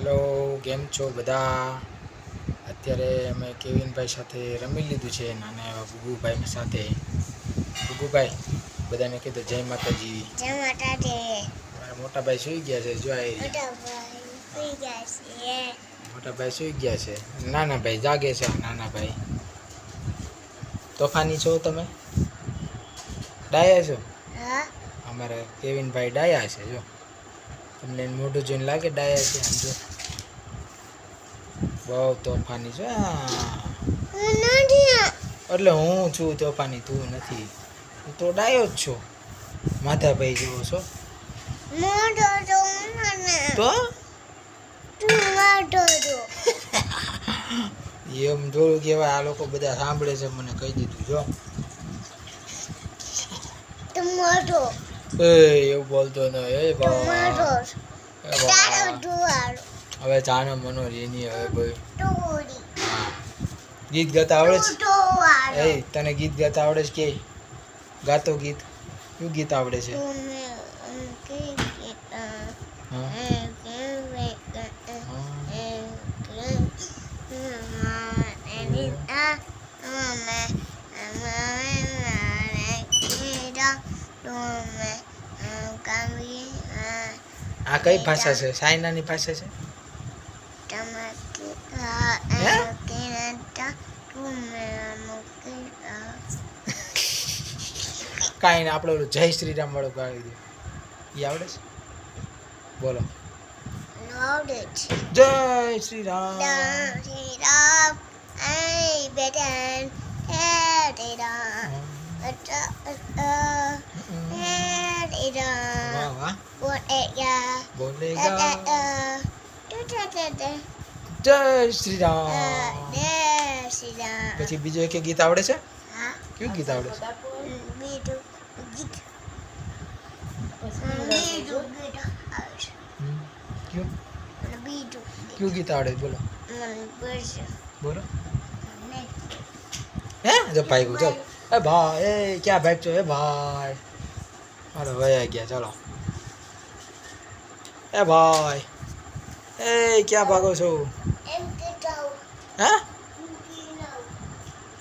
Hello કેમ છો બધા? અત્યારે અમે કેવિનભાઈ સાથે રમી લીધું છે નાના એવા ગુગુભાઈ સાથે. ગુગુભાઈ બધાને કીધું જય માતાજી. જય માતાજી. મારા મોટા ભાઈ સુઈ ગયા છે જો મોટાભાઈ. સુઈ ગયા છે. નાના ભાઈ જાગે છે નાના ભાઈ તોફાની છો તમે? ડાયા છો? અમારા કેવિનભાઈ ડાયા છે જો. તમને મોઢું જોઈને લાગે ડાયા છે આમ જો. બહુ તોફાની છે. એટલે હું છું તોફાની, તું નથી. હું તો ડાયો જ છો. માધાભાઈ જેવો છો. એમ જોયું કહેવાય આ લોકો બધા સાંભળે છે, મને કહી દીધું, જો. મોઢો. એ એવું બોલતો ન એ હવે જાનો મનો રેની હવે ભાઈ ગીત ગાતા આવડે છે? એ તને ગીત ગાતા આવડે છે કે? ગાતો ગીત. શું ગીત આવડે છે તું મે કે કે હા એ કે વે કે હા. એ કે મા એની આ મમે મમે મારે કીડા તું મે કમી આ કઈ ભાષા છે? ચાઇનાની ભાષા છે? કાંઈ ને આપણે જય શ્રી રામ વાળું ગાવી દે એ આવડે છે? બોલો. જય Shri Ram Shri Ram up da da જય Shri Ram there sit down પછી બીજો એક ગીત આવડે છે? હા. કયું ગીત આવડે છે? બીજું ગીત. બીજું ગીત આવશે. હમ. કયું? બીજું ગીત. કયું ગીત આવડે? બોલો. બોલો. હે? જો ભાઈ ગયું ચાલ એ ભાઈ એ ક્યાં ભાઈ છો એ ભાઈ. અરે આ ગયા. ચાલો. એ ભાઈ. એ ક્યાં ભાગો છો? એમ કે જાઉં હે?